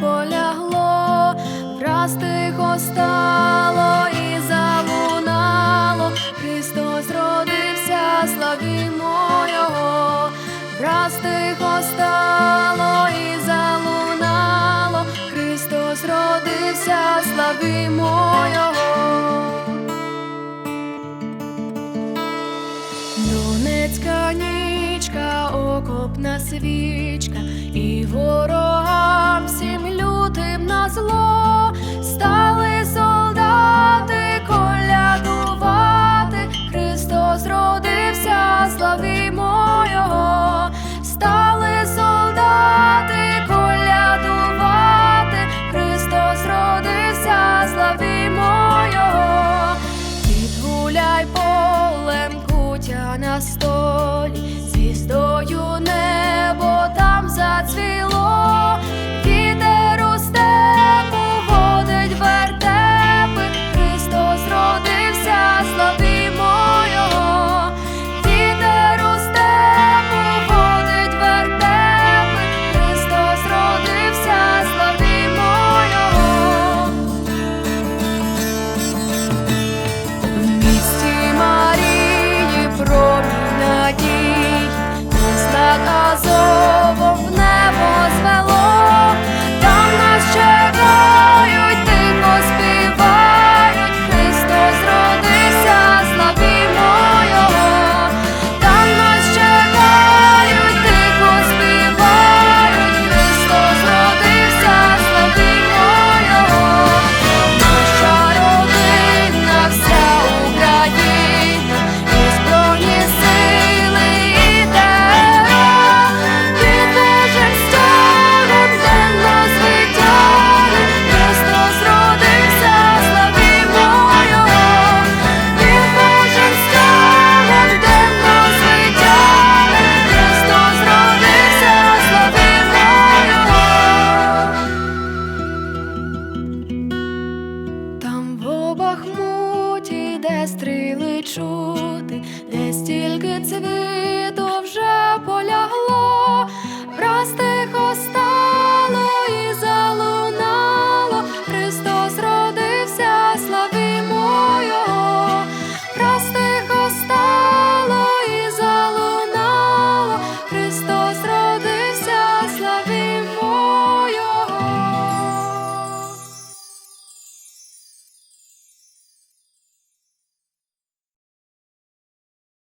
полягло, враз тихо стало і залунало, Христос родився, славімо Його, враз тихо стало і залунало, Христос родився, славімо Його. Донецька нічка, окопна свічка, і ворога as long чути, де стільки цвіт.